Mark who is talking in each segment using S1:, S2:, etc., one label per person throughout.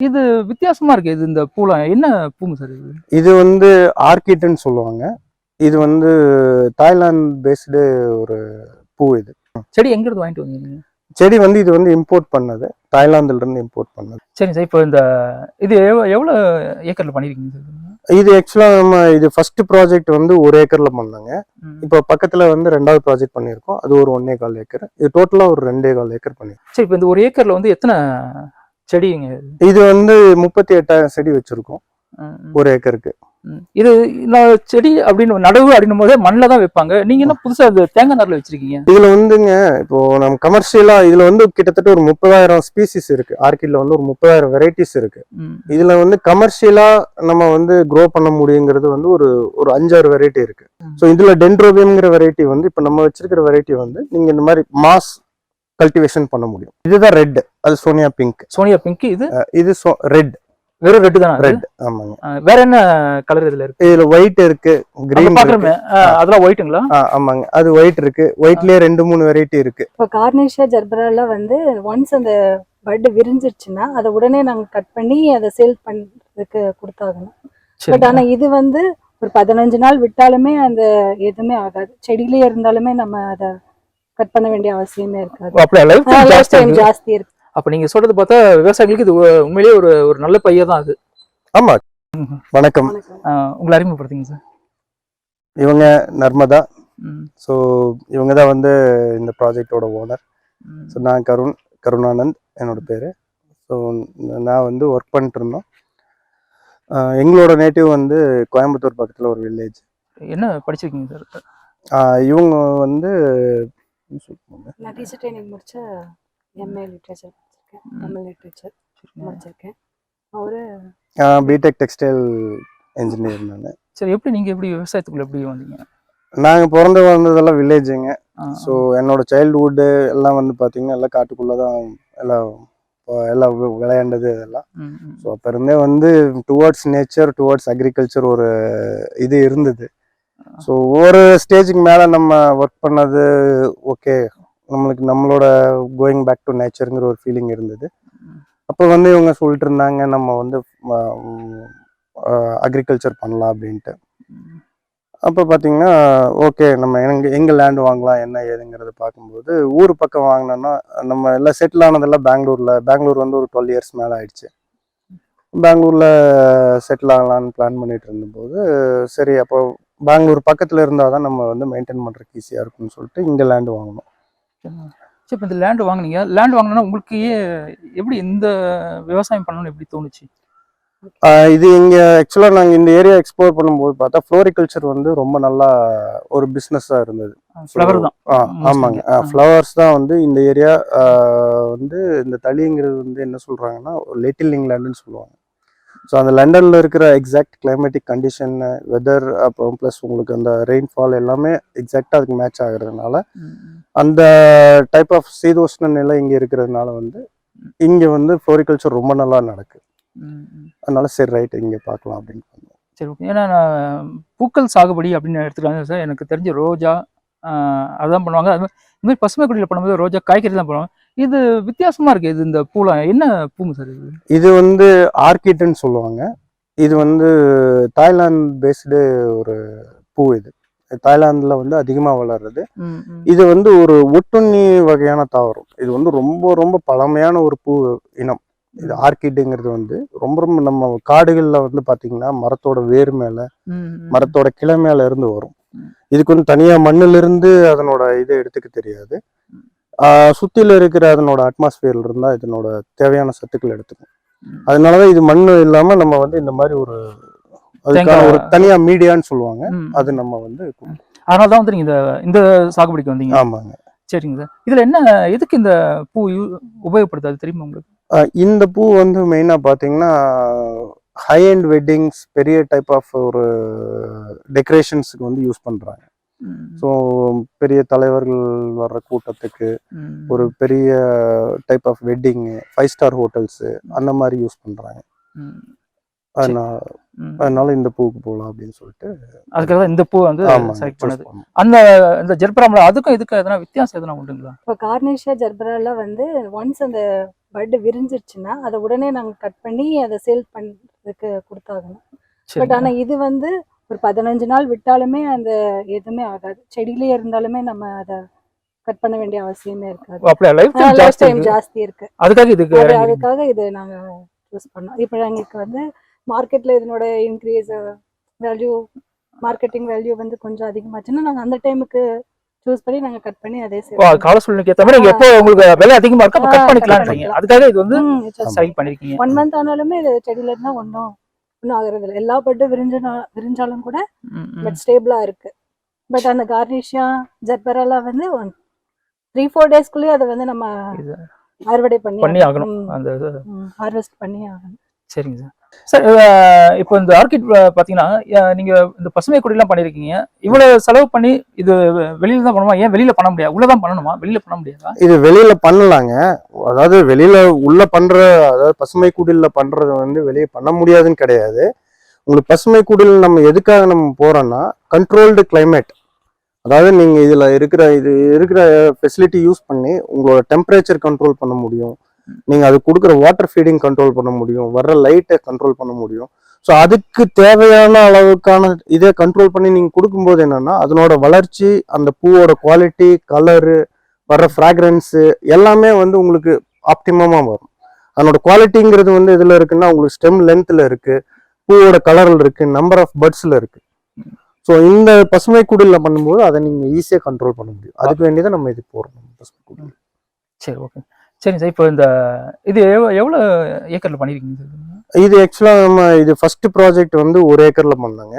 S1: இது வித்தியாசமா இருக்கு இது இந்த பூலாம் என்ன பூங்க சார் இது?
S2: இது வந்து ஆர்கிட்னு சொல்லுவாங்க. இது வந்து தாய்லாந்து பேஸ்டு ஒரு பூ இது.
S1: செடி எங்க இருந்து வாங்கிட்டு வந்தீங்க
S2: செடி வந்து இது வந்து இம்போர்ட் பண்ணது. தாய்லாந்துல இருந்து இம்போர்ட் பண்ணது.
S1: சரிங்க சார் இப்போ இந்த இது எவ்வ- எவ்வளவு ஏக்கர்ல பண்ணிருக்கீங்க சார்
S2: இது? ஆக்சுவலா நம்ம இது ஃபர்ஸ்ட் ப்ராஜெக்ட் வந்து ஒரு ஏக்கர்ல பண்ணாங்க. இப்போ பக்கத்துல வந்து ரெண்டாவது ப்ராஜெக்ட் பண்ணியிருக்கோம். அது ஒரு ஒன்னே கால் ஏக்கர். இது டோட்டலா ஒரு ரெண்டே கால் ஏக்கர் பண்ணிருக்கோம்
S1: சரி இப்போ இந்த ஒரு ஏக்கர்ல வந்து எத்தனை செடிங்க
S2: இது வந்து முப்பத்தி எட்டாயிரம் செடி வச்சிருக்கோம். ஒரு ஏக்கருக்கு.
S1: இது நான் செடி அப்படின்னு நடவு அப்படின்னும் போதே மண்ணில் தான் வைப்பாங்க நீங்க என்ன புதுசா இந்த தேங்காய் நார்ல வச்சிருக்கீங்க
S2: இதுல வந்துங்க இப்போ நம்ம கமர்ஷியலா இதுல வந்து கிட்டத்தட்ட ஒரு முப்பதாயிரம் ஸ்பீசிஸ் இருக்கு ஆர்கிட்ல வந்து ஒரு முப்பதாயிரம் வெரைட்டிஸ் இருக்கு. இதுல வந்து கமர்ஷியலா நம்ம வந்து க்ரோ பண்ண முடியுங்கிறது வந்து ஒரு ஒரு அஞ்சாறு வெரைட்டி இருக்கு. ஸோ இதுல டென்ட்ரோபியம்ங்கிற வெரைட்டி வந்து இப்போ நம்ம வச்சிருக்கிற வெரைட்டி வந்து நீங்க இந்த மாதிரி மாஸ் கல்டிவேஷன் பண்ண முடியும். இதுதான் ரெட் அது சோனியா பிங்க்
S1: சோனியா பிங்க் இது?
S2: இது ரெட்
S1: வெறும் ரெட்டு தான்
S2: ரெட் ஆமாங்க.
S1: வேற என்ன கலர் இதுல இருக்கு?
S2: இதுல ஒயிட் இருக்கு கிரீன்
S1: பாக்குறோமே. அதெல்லாம் ஒயிட்டுங்களா
S2: ஆ, ஆமாங்க. அது ஒயிட் இருக்கு. ஒயிட்லயே ரெண்டு மூணு வெரைட்டி இருக்கு.
S3: இப்போ கார்னிஷா ஜர்பரால வந்து ஒன்ஸ் அந்த பட் விரிஞ்சிருச்சுன்னா அதை உடனே நாங்க கட் பண்ணி அதை சேல் பண்றதுக்கு கொடுத்தாகணும். பட் ஆனா இது வந்து ஒரு பதினஞ்சு நாள் விட்டாலுமே அந்த எதுவுமே ஆகாது. செடியிலே இருந்தாலுமே நம்ம அதை கட் பண்ண வேண்டிய அவசியமே இருக்காது.
S1: அப்படியே? லைஃப் டைம் ஜாஸ்தி
S3: டைம்
S1: இருக்கு.
S3: ஜாஸ்தி இருக்கு.
S1: அப்ப நீங்க சொல்றது பார்த்தா விவசாயிகளுக்கு இது உ- உண்மையிலேயே ஒரு ஒரு நல்ல பையன் தான் அது.
S2: ஆமா. வணக்கம்.
S1: உங்களை அறிமுகப்படுத்திங்க சார்.
S2: இவங்க நர்மதா. ஸோ இவங்க தான் வந்து இந்த ப்ராஜெக்டோட ஓனர். ஸோ நான் கருண் கருணானந்த் என்னோட பேர். ஸோ நான் வந்து ஒர்க் பண்ணிட்டு இருந்தோம் எங்களோட நேட்டிவ் வந்து கோயம்புத்தூர் பக்கத்தில் ஒரு வில்லேஜ்
S1: என்ன படிச்சிருக்கீங்க சார்?
S2: இவங்க வந்து
S3: நான் டீச்சர் ட்ரைனிங் முடிச்ச எம்ஏ லிட்ரேச்சர் படிச்சிருக்கேன். தமிழ் லிட்ரேச்சர் முடிச்சிருக்கேன். அவரு
S2: பிடெக் டெக்ஸ்டைல் இன்ஜினியர் நான்.
S1: சரி எப்படி நீங்க எப்படி விவசாயத்துக்குள்ள எப்படி வந்தீங்க?
S2: நாங்கள் பிறந்து வளர்ந்ததெல்லாம் வில்லேஜுங்க ஸோ என்னோட சைல்ட்ஹுட்டு எல்லாம் வந்து பார்த்தீங்கன்னா எல்லாம் காட்டுக்குள்ளே தான் எல்லாம் இப்போ எல்லாம் விளையாண்டது இதெல்லாம். ஸோ அப்போ இருந்தே வந்து டுவர்ட்ஸ் நேச்சர் டுவர்ட்ஸ் அக்ரிகல்ச்சர் ஒரு இது இருந்தது. ஸோ ஒவ்வொரு ஸ்டேஜுக்கு மேலே நம்ம ஒர்க் பண்ணது ஓகே நம்மளுக்கு நம்மளோட கோயிங் பேக் டு நேச்சருங்கிற ஒரு ஃபீலிங் இருந்தது. அப்போ வந்து இவங்க சொல்லிட்டு இருந்தாங்க நம்ம வந்து அக்ரிகல்ச்சர் பண்ணலாம் அப்படின்ட்டு. அப்போ பார்த்தீங்கன்னா ஓகே நம்ம எங்க எங்கே லேண்ட் வாங்கலாம் என்ன ஏதுங்கிறத பார்க்கும்போது ஊர் பக்கம் வாங்கினோன்னா நம்ம எல்லாம் செட்டில் ஆனதெல்லாம் பெங்களூரில் பெங்களூர் வந்து ஒரு டுவெல் இயர்ஸ் மேலே ஆயிடுச்சு. பெங்களூரில் செட்டில் ஆகலான்னு பிளான் பண்ணிட்டு இருந்தபோது சரி அப்போ பெங்களூர் பக்கத்தில் இருந்தால் தான் நம்ம வந்து மெயின்டைன் பண்ணுறதுக்கு ஈஸியாக இருக்கும்னு சொல்லிட்டு இங்கே லேண்ட் வாங்கினோம்
S1: சரி இப்போ இந்த லேண்ட் வாங்குனீங்க. லேண்ட் வாங்கினா உங்களுக்கு எப்படி இந்த விவசாயம் பண்ணணும்னு எப்படி தோணுச்சு?
S2: இது இங்கே ஆக்சுவலாக நாங்கள் இந்த ஏரியா எக்ஸ்ப்ளோர் பண்ணும்போது பார்த்தா ஃப்ளோரிகல்ச்சர் வந்து ரொம்ப நல்லா ஒரு பிஸ்னஸாக இருந்தது.
S1: ஃப்ளவர் தான்.
S2: ஆ. ஆமாங்க. ஃப்ளவர்ஸ் தான் வந்து இந்த ஏரியா வந்து இந்த தளிங்கிறது வந்து என்ன சொல்றாங்கன்னா லிட்டில் இங்கிலாண்டுன்னு சொல்லுவாங்க. ஸோ அந்த லண்டன்ல இருக்கிற எக்ஸாக்ட் கிளைமேட்டிக் கண்டிஷன் வெதர் அப்புறம் ப்ளஸ் உங்களுக்கு அந்த ரெயின்ஃபால் எல்லாமே எக்ஸாக்டாக அதுக்கு மேட்ச் ஆகுறதுனால. அந்த டைப் ஆஃப் சீதோஷ்ண நிலை இங்கே இருக்கிறதுனால வந்து இங்கே வந்து ஃப்ளோரிகல்ச்சர் ரொம்ப நல்லா நடக்கு
S1: ம், ம்.
S2: அதனால சரி ரைட் இங்கே பார்க்கலாம் அப்படின்னு.
S1: சரி ஓகே ஏன்னா நான் பூக்கள் சாகுபடி அப்படின்னு எடுத்துக்காங்க சார் எனக்கு தெரிஞ்ச ரோஜா அதான் பண்ணுவாங்க. அது மாதிரி பசுமை குடியில் பண்ணும்போது ரோஜா காய்கறி தான் பண்ணுவாங்க. இது வித்தியாசமா இருக்கு. இது இந்த பூலாம். என்ன பூங்க சார் இது?
S2: இது வந்து ஆர்கிட்னு சொல்லுவாங்க. இது வந்து தாய்லாந்து பேஸ்டு ஒரு பூ இது. தாய்லாந்துல வந்து அதிகமாக வளர்றது. இது வந்து ஒரு ஒட்டுண்ணி வகையான தாவரம். இது வந்து ரொம்ப ரொம்ப பழமையான ஒரு பூ இனம். இது ஆர்கிட்டுங்கிறது வந்து ரொம்ப ரொம்ப நம்ம காடுகளில் வந்து பார்த்தீங்கன்னா மரத்தோட வேர் மேலே. மரத்தோட கிளை மேல இருந்து வரும். இதுக்கு வந்து தனியா மண்ணுல இருந்து அதனோட இதை எடுத்துக்க தெரியாது. சுத்தில இருக்கிற அதனோட அட்மாஸ்பியர்ல இருந்தா இதனோட தேவையான சத்துக்கள் எடுத்துக்கும். அதனாலதான் இது மண்ணு இல்லாம நம்ம வந்து இந்த மாதிரி ஒரு அதுக்கான. ஒரு தனியா மீடியான்னு சொல்லுவாங்க. அது நம்ம வந்து
S1: அதனால தான் வந்து நீங்க இந்த இந்த சாகுபடிக்கு வந்தீங்க.
S2: ஆமாங்க.
S1: சரிங்க சார். இதுல என்ன எதுக்கு இந்த பூ யூ- உபயோகப்படுது அது தெரியுமா உங்களுக்கு?
S2: இந்த பூ வந்து மெயினா பாத்தீங்கன்னா ஹை அண்ட் வெட்டிங்ஸ் பெரிய டைப் ஆஃப் ஒரு டெக்கரேஷன்ஸ்க்கு வந்து யூஸ் பண்றாங்க.
S1: ம்,
S2: ஸோ பெரிய தலைவர்கள் வர்ற கூட்டத்துக்கு. ஒரு பெரிய type of wedding five star hotels அந்த மாதிரி யூஸ் பண்றாங்க.
S1: ம்,
S2: அதனால. அதனால இந்த பூக்கு போகலாம் அப்படின்னு சொல்லிட்டு
S1: அதுக்காக தான் இந்த பூ வந்து செலக்ட் பண்ணது. அந்த இந்த ஜெர்பராமல அதுக்கும் இதுக்கும் எதனா வித்தியாசம் எதனா உண்டுங்களா?
S3: இப்போ கார்னிஷா ஜர்பரால வந்து ஒன்ஸ் அந்த பட் விரிஞ்சிருச்சுன்னா அதை உடனே நாங்க கட் பண்ணி அதை சேல் பண்றதுக்கு கொடுத்தாகணும். பட் ஆனா இது வந்து ஒரு பதினஞ்சு நாள் விட்டாலுமே அந்த எதுவுமே ஆகாது. செடியிலே இருந்தாலுமே நம்ம அதை கட் பண்ண வேண்டிய அவசியமே இருக்காது.
S1: லைஃப் டைம் ஜாஸ்தி இருக்கு. அதுக்காக இறங்கிருக்கீங்க.
S3: அதுக்காக இது நாங்க சூஸ் பண்ணோம். இப்போ எங்களுக்கு வந்து மார்க்கெட்ல இதனோட இன்க்ரீஸ் வேல்யூ மார்க்கெட்டிங் வேல்யூ வந்து கொஞ்சம் அதிகமாச்சுன்னா நாங்க அந்த டைமுக்கு சூஸ் பண்ணி நாங்க கட் பண்ணி அதே
S1: அது கால சூழ்நிலைக்கு ஏற்ற மாதிரி எப்போ உங்களுக்கு விலை அதிகமா இருக்கு அப்ப கட் பண்ணிக்கலாம்ன்றீங்க.
S3: பண்ணிக்கலாம்.
S1: அதுக்காக இது வந்து சரி பண்ணிருக்கீங்க.
S3: ஒன் மந்த் ஆனாலுமே இது செடியில இருந்தா ஒன்றும் ஒன்றும் ஆகுறது இல்லை எல்லா பட்டும் விரிஞ்சனா விரிஞ்சாலும் கூட. பட் ஸ்டேபிளா இருக்கு. பட் அந்த கார்னிஷியா ஜர்பரெல்லாம் வந்து ஒன் த்ரீ ஃபோர் டேஸ்க்குள்ளேயே அதை வந்து நம்ம அறுவடை பண்ணி
S1: பண்ணி ஆகணும் அந்த
S3: ஹார்வெஸ்ட் பண்ணி ஆகணும்
S1: சரிங்க சார். சார் இப்போ இந்த ஆர்கிட் பார்த்தீங்கன்னா நீங்கள் இந்த பசுமை குடிலாம் பண்ணியிருக்கீங்க இவ்வளோ செலவு பண்ணி இது வெளியில் தான் பண்ணுமா? ஏன் வெளியில் பண்ண முடியாது? உள்ளே தான் பண்ணணுமா? வெளியில் பண்ண முடியாதா?
S2: இது வெளியில் பண்ணலாங்க. அதாவது வெளியில் உள்ளே பண்ணுற அதாவது பசுமை குடில்ல பண்ணுறது வந்து வெளியே பண்ண முடியாதுன்னு கிடையாது. உங்களுக்கு பசுமை குடில் நம்ம எதுக்காக நம்ம போகிறோன்னா கண்ட்ரோல்டு கிளைமேட் அதாவது நீங்கள் இதில் இருக்கிற இது இருக்கிற ஃபெசிலிட்டி யூஸ் பண்ணி உங்களோட டெம்பரேச்சர் கண்ட்ரோல் பண்ண முடியும். நீங்க அது கொடுக்குற வாட்டர் ஃபீடிங் கண்ட்ரோல் பண்ண முடியும். வர்ற லைட்டை கண்ட்ரோல் பண்ண முடியும். ஸோ அதுக்கு தேவையான அளவுக்கான இதை கண்ட்ரோல் பண்ணி நீங்கள் கொடுக்கும்போது என்னன்னா அதனோட வளர்ச்சி அந்த பூவோட குவாலிட்டி கலரு வர்ற ஃப்ராக்ரன்ஸு எல்லாமே வந்து உங்களுக்கு ஆப்டிமமாக வரும். அதனோட குவாலிட்டிங்கிறது வந்து இதில் இருக்குன்னா உங்களுக்கு ஸ்டெம் லென்த்தில் இருக்குது பூவோட கலரில் இருக்குது நம்பர் ஆஃப் பர்ட்ஸில் இருக்குது ஸோ இந்த பசுமை குடிலில் பண்ணும்போது அதை நீங்கள் ஈஸியாக கண்ட்ரோல் பண்ண முடியும். அதுக்கு வேண்டியதான் நம்ம இது போடணும் பசுமை குடில்
S1: சரி ஓகே சரிங்க சார் இப்போ இந்த இது எவ்வ- எவ்வளவு ஏக்கர்ல பண்ணிருக்கீங்க சார்?
S2: இது ஆக்சுவலாக நம்ம இது ஃபர்ஸ்ட் ப்ராஜெக்ட் வந்து ஒரு ஏக்கரில் பண்ணாங்க.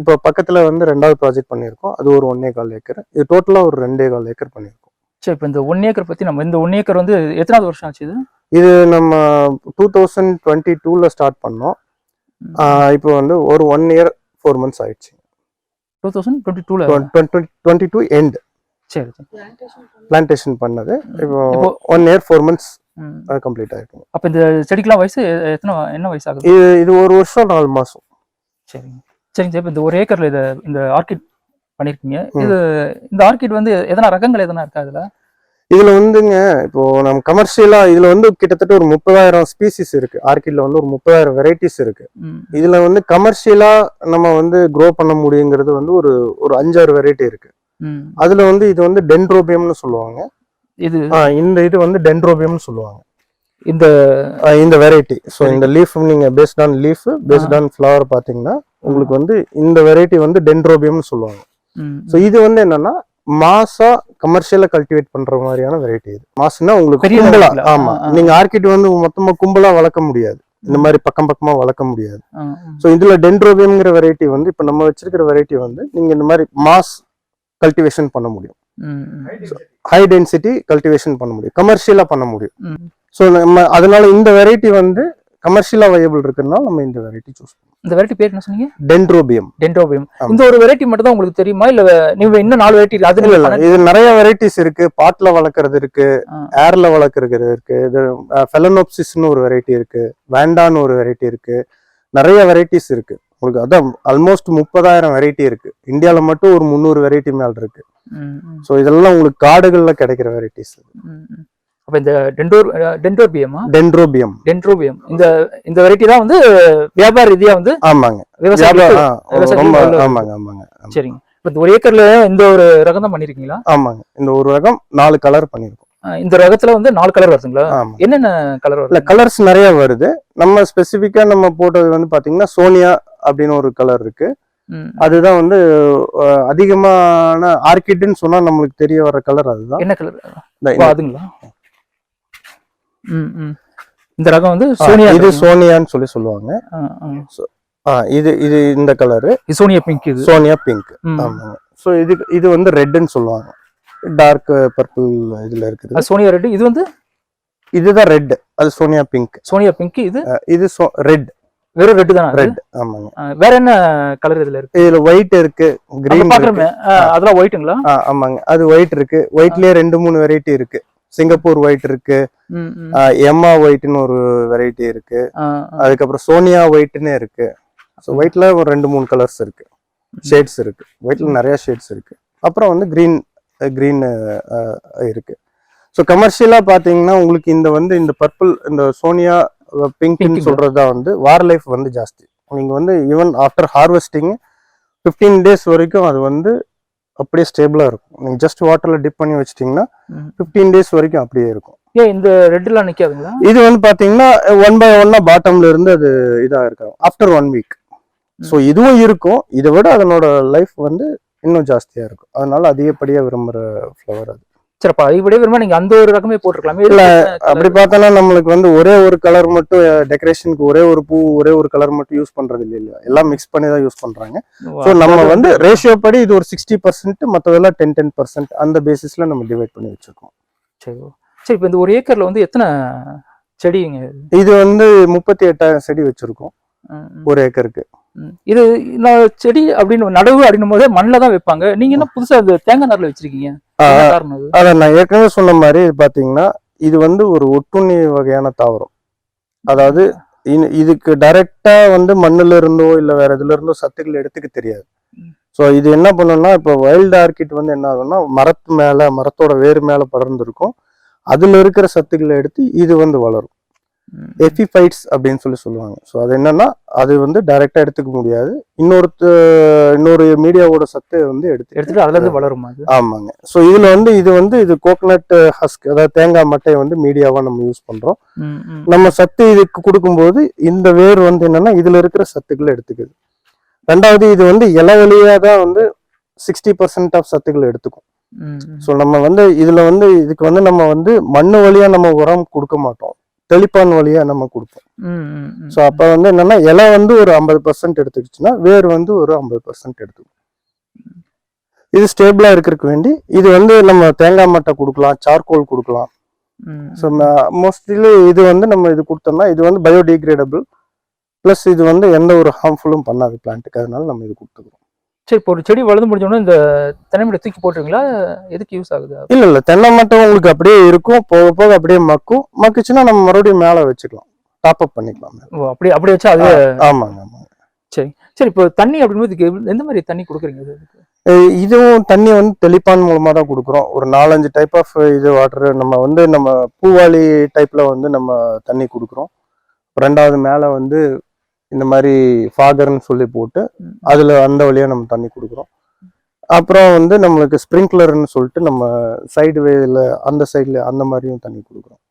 S2: இப்போ பக்கத்தில் வந்து ரெண்டாவது ப்ராஜெக்ட் பண்ணியிருக்கோம். அது ஒரு ஒன்னே கால் ஏக்கர். இது டோட்டலாக ஒரு ரெண்டே கால் ஏக்கர் பண்ணியிருக்கோம்.
S1: சரி இப்போ இந்த ஒன் ஏக்கர் பத்தி நம்ம இந்த ஒன் ஏக்கர் வந்து எத்தனாவது வருஷம் ஆச்சு இது?
S2: இது நம்ம டூ தௌசண்ட் டுவெண்ட்டி டூவில் ஸ்டார்ட் பண்ணோம். இப்போ வந்து ஒரு ஒன் இயர் ஃபோர் மந்த்ஸ் ஆயிடுச்சு
S1: டூ தௌசண்ட் டுவெண்ட்டி டூல
S2: டுவெண்ட்டி டூ எண்ட்
S1: சரி சரி.
S2: பிளான்டேஷன் பண்ணது. இப்போ one year four months. Complete ஆயிருக்கும்
S1: அப்ப இந்த செடிக்கெல்லாம் வயசு எத்தனை என்ன வயசு ஆகுது
S2: இது இது ஒரு வருஷம் நாலு மாசம்.
S1: சரிங்க. சரிங்க சார். இப்போ இந்த ஒரு ஏக்கர்ல இத இந்த ஆர்கிட் பண்ணிருக்கீங்க.
S2: ம்.
S1: இது இந்த ஆர்கிட் வந்து எதனா ரகங்கள் எதனா இருக்கா அதுல
S2: இதுல வந்துங்க இப்போ நம்ம கமர்ஷியலா இதுல வந்து கிட்டத்தட்ட ஒரு முப்பதாயிரம் ஸ்பீசிஸ் இருக்கு. ஆர்கிட்ல வந்து ஒரு முப்பதாயிரம் வெரைட்டிஸ் இருக்கு. இதுல வந்து கமர்ஷியலா நம்ம வந்து க்ரோ பண்ண முடியுங்கிறது வந்து ஒரு ஒரு அஞ்சாறு வெரைட்டி இருக்கு. அதுல வந்து இது வந்து டென்ட்ரோபியம்னு சொல்லுவாங்க.
S1: இது
S2: இந்த இது வந்து டென்ட்ரோபியம்னு சொல்லுவாங்க.
S1: இந்த
S2: இந்த வெரைட்டி ஸோ. இந்த லீஃப் நீங்க based on leaf based on flower பாத்தீங்கன்னா உங்களுக்கு வந்து இந்த வெரைட்டி வந்து டென்ட்ரோபியம்னு சொல்லுவாங்க. ஸோ இது வந்து என்னன்னா மாசா கமர்ஷியலா கல்டிவேட் பண்ற மாதிரியான வெரைட்டி இது. மாசுனா உங்களுக்கு கும்பலா. ஆமா. நீங்க ஆர்கிட் வந்து மொத்தமா கும்பலா வளர்க்க முடியாது. இந்த மாதிரி பக்கம் பக்கமா வளர்க்க முடியாது. ஸோ இதுல டென்ட்ரோபியம்ங்கிற வெரைட்டி வந்து இப்ப நம்ம வச்சிருக்கிற வெரைட்டி வந்து நீங்க இந்த மாதிரி மாஸ் கல்டிவேஷன் பண்ண முடியும். ஹை டென்சிட்டி கல்டிவேஷன் பண்ண முடியும். கமர்ஷியலா பண்ண முடியும்.
S1: ம்.
S2: ஸோ நம்ம அதனால இந்த வெரைட்டி வந்து கமர்ஷியலா வயபிள் இருக்குன்னா நம்ம இந்த வெரைட்டி சூஸ் பண்ணுவோம்
S1: இந்த வெரைட்டி பேர் என்ன சொன்னீங்க?
S2: டென்ட்ரோபியம்
S1: டென்டோபியம்
S2: ஆமா.
S1: இந்த ஒரு வெரைட்டி மட்டும் தான் உங்களுக்கு தெரியுமா? இல்ல நீங்க இன்னும் நாலு வெரைட்டி அது
S2: இல்ல இல்ல. இது நிறைய வெரைட்டிஸ் இருக்கு. பாட்ல வளர்க்கறது இருக்கு. ஏர்ல வளர்க்கறது இருக்கு. இது ஃபெலனோப்சிஸ்னு ஒரு வெரைட்டி இருக்கு. வேண்டான்னு ஒரு வெரைட்டி இருக்கு. நிறைய வெரைட்டிஸ் இருக்கு. உங்களுக்கு அதான் ஆல்மோஸ்ட் முப்பதாயிரம் வெரைட்டி இருக்கு. இந்தியால மட்டும் ஒரு முந்நூறு வெரைட்டி மேல இருக்கு. ஸோ இதெல்லாம் உங்களுக்கு காடுகள்ல கிடைக்கிற வெரைட்டிஸ்.
S1: அப்ப இந்த டென்டோர் டென்டோபியமா
S2: டென்ட்ரோபியம்
S1: டென்ட்ரோபியம் இந்த இந்த வெரைட்டி தான் வந்து வியாபார ரீதியா வந்து
S2: ஆமாங்க.
S1: நல்ல-
S2: ஆமாங்க ஆமாங்க ஆமா.
S1: சரிங்க. இப்ப ஒரு ஏக்கர்ல இந்த ஒரு ரகம் தான் பண்ணிருக்கீங்களா?
S2: ஆமாங்க. இந்த ஒரு ரகம் நாலு கலர் பண்ணிருக்கோம்.
S1: ஆ, இந்த ரகத்துல வந்து நாலு கலர் வருதுங்களா? என்னென்ன கலர்
S2: இல்ல
S1: வருது
S2: கலர்ஸ் நிறைய வருது. நம்ம ஸ்பெசிஃபிக்கா நம்ம போட்டது வந்து பாத்தீங்கன்னா சோனியா அப்படின்னு ஒரு கலர் இருக்கு. அதுதான் வந்து அதிகமான ஆர்கிட்னு சொன்னா நம்மளுக்கு தெரிய வர கலர் அதுதான்.
S1: என்ன கலர் அதுங்களா. இந்த ரகம் வந்து சோனியா
S2: இது. சோனியான்னு சொல்லி சொல்லுவாங்க. இது இது இந்த கலரு
S1: சோனியா பிங்க் இது.
S2: சோனியா பிங்க்
S1: ம்.
S2: ஆமாங்க. ஸோ இது இது வந்து ரெட்னு சொல்லுவாங்க. டார்க் பர்பிள் இதுல இருக்குது.
S1: சோனியா ரெட் இது வந்து?
S2: இதுதான் ரெட் அது சோனியா பிங்க்
S1: சோனியா பிங்க் இது?
S2: இது ரெட்
S1: வெறும் ரெட் தானே?
S2: ரெட் ஆமாங்க.
S1: வேற என்ன கலர் இதுல இருக்கு?
S2: இதுல ஒயிட் இருக்கு கிரீன்
S1: பாக்குறோமே. அதெல்லாம் ஒயிட்டுங்களா
S2: ஆமாங்க. அது ஒயிட் இருக்கு. ஒயிட்லயே ரெண்டு மூணு வெரைட்டி இருக்கு. சிங்கப்பூர் ஒயிட் இருக்கு. எம்மா ஒயிட்னு ஒரு வெரைட்டி இருக்கு. அதுக்கப்புறம் சோனியா ஒயிட்னு இருக்கு. ஸோ ஒயிட்ல ஒரு ரெண்டு மூணு கலர்ஸ் இருக்கு. ஷேட்ஸ் இருக்கு. ஒயிட்ல நிறைய ஷேட்ஸ் இருக்கு. அப்புறம் வந்து கிரீன் கிரீன் இருக்கு. ஸோ கமர்ஷியலா பாத்தீங்கன்னா உங்களுக்கு இந்த வந்து இந்த பர்பிள் இந்த சோனியா பிங்க்னு. சொல்றதா வந்து வார் லைஃப் வந்து ஜாஸ்தி. நீங்க வந்து even after harvesting fifteen days வரைக்கும் அது வந்து அப்படியே ஸ்டேபிளா இருக்கும். நீங்க ஜஸ்ட் வாட்டர்ல டிப் பண்ணி வச்சிட்டீங்கன்னா. ஃபிஃப்டீன் டேஸ் வரைக்கும் அப்படியே இருக்கும்.
S1: ஏன் இந்த ரெட்லாம் நிக்காதுங்களா?
S2: இது வந்து பாத்தீங்கன்னா ஒன் பை ஒன்னா பாட்டம்ல இருந்து அது இதா இருக்கும் ஆஃப்டர் ஒன் வீக் ஸோ இதுவும் இருக்கும். இதை விட அதனோட லைஃப் வந்து இன்னும் ஜாஸ்தியா இருக்கும். அதனால அதிகப்படியா விரும்புற ஃப்ளவர் அது.
S1: சரி அப்ப அதிகப்படியே விரும்ப நீங்க அந்த ஒரு ரகமே போட்டிருக்கலாமே.
S2: இல்ல, அப்படி பார்த்தோம்னா நம்மளுக்கு வந்து ஒரே ஒரு கலர் மட்டும் டெக்கரேஷனுக்கு ஒரே ஒரு பூ ஒரே ஒரு கலர் மட்டும் யூஸ் பண்றது இல்லை இல்லையா எல்லாம் மிக்ஸ் பண்ணி தான் யூஸ் பண்றாங்க. ஸோ நம்ம வந்து ரேஷியோ படி இது ஒரு சிக்ஸ்டி பர்சன்ட் மற்றதெல்லாம் டென் டென் பர்சன்ட் அந்த பேசிஸ்ல நம்ம டிவைட் பண்ணி வச்சிருக்கோம்.
S1: சரி சரி இப்போ இந்த ஒரு ஏக்கர்ல வந்து எத்தனை செடிங்க
S2: இது? வந்து முப்பத்தி எட்டாயிரம் செடி வச்சிருக்கோம். ஒரு ஏக்கருக்கு.
S1: இது நான் செடி அப்படின்னு நடவு அப்படின்னும் போதே மண்ணில் தான் வைப்பாங்க. நீங்க என்ன புதுசா தேங்காய் நார்ல வச்சிருக்கீங்க? என்ன காரணம் அது
S2: அதை நான் ஏற்கனவே சொன்ன மாதிரி இது பாத்தீங்கன்னா இது வந்து ஒரு ஒட்டுண்ணி வகையான தாவரம் அதாவது இதுக்கு டைரக்டா வந்து மண்ணுல இருந்தோ இல்ல வேற இதுல இருந்தோ சத்துக்கள் எடுத்துக்க தெரியாது. ஸோ இது என்ன பண்ணும்னா இப்போ வைல்டு ஆர்கிட் வந்து என்ன ஆகும்னா மரத்து மேல மரத்தோட வேர் மேல படர்ந்துருக்கும் அதுல இருக்கிற சத்துக்களை எடுத்து இது வந்து வளரும். எஃபிஃபைட்ஸ் அப்படின்னு சொல்லி சொல்லுவாங்க. ஸோ அது என்னன்னா அது வந்து டைரக்டா எடுத்துக்க முடியாது. இன்னொருத்த இன்னொரு மீடியாவோட சத்தை வந்து எடுத்து
S1: எடுத்துட்டு அதுல இருந்து வளருமா
S2: ஆமாங்க. ஸோ இதுல வந்து இது வந்து இது கோகனட் ஹஸ்க் அதாவது தேங்காய் மட்டையை வந்து மீடியாவா நம்ம யூஸ் பண்றோம். நம்ம சத்து இதுக்கு கொடுக்கும்போது இந்த வேர் வந்து என்னன்னா இதுல இருக்கிற சத்துக்களை எடுத்துக்குது. ரெண்டாவது இது வந்து இலை வழியா தான் வந்து சிக்ஸ்டி பர்சன்ட் ஆஃப் சத்துக்களை எடுத்துக்கும். ஸோ நம்ம வந்து இதுல வந்து இதுக்கு வந்து நம்ம வந்து மண்ணு வழியா நம்ம உரம் கொடுக்க மாட்டோம். தெளிப்பான் வழியா நம்ம கொடுப்போம். ஸோ அப்போ வந்து என்னன்னா இலை வந்து ஒரு ஐம்பது பர்சன்ட் எடுத்துக்கிச்சுன்னா வேர் வந்து ஒரு ஐம்பது பர்சன்ட் எடுத்துக்கும் இது ஸ்டேபிளா இருக்கிறதுக்கு வேண்டி இது வந்து நம்ம தேங்காய் மட்டை கொடுக்கலாம் சார்கோல் கொடுக்கலாம். ஸோ மோஸ்ட்லி இது வந்து நம்ம இது கொடுத்தோம்னா இது வந்து பயோடிகிரேடபிள் ப்ளஸ் இது வந்து எந்த ஒரு ஹார்ம்ஃபுல்லும் பண்ணாது பிளான்ட்டுக்கு அதனால நம்ம இது கொடுத்துக்கிறோம்.
S1: சரி இப்போ ஒரு செடி வளர்ந்து முடிஞ்ச உடனே இந்த தென்னைமட்டை தூக்கி போட்டுருங்களா எதுக்கு யூஸ் ஆகுது
S2: இல்ல இல்ல. தென்னை மட்டம் உங்களுக்கு அப்படியே இருக்கும். போக போக அப்படியே மக்கும். மக்குச்சுன்னா நம்ம மறுபடியும் மேலே வச்சுக்கலாம். டாப் அப் பண்ணிக்கலாம்.
S1: ஓ அப்படி அப்படி வச்சா அது
S2: ஆமாங்க ஆமாங்க.
S1: சரி. இப்போ தண்ணி இதுக்கு எந்த மாதிரி தண்ணி கொடுக்குறீங்க இதுக்கு?
S2: இதுவும் தண்ணி வந்து தெளிப்பான் மூலமா தான் கொடுக்குறோம். ஒரு நாலஞ்சு டைப் ஆஃப் இது வாட்டர் நம்ம வந்து நம்ம பூவாளி டைப்ல வந்து நம்ம தண்ணி கொடுக்குறோம். ரெண்டாவது மேலே வந்து இந்த மாதிரி ஃபாகர்னு சொல்லி போட்டு. அதுல அந்த வழியா நம்ம தண்ணி கொடுக்குறோம் அப்புறம் வந்து நம்மளுக்கு ஸ்ப்ரிங்க்லர்னு சொல்லிட்டு நம்ம சைடு வேல அந்த சைடுல அந்த மாதிரியும் தண்ணி கொடுக்குறோம்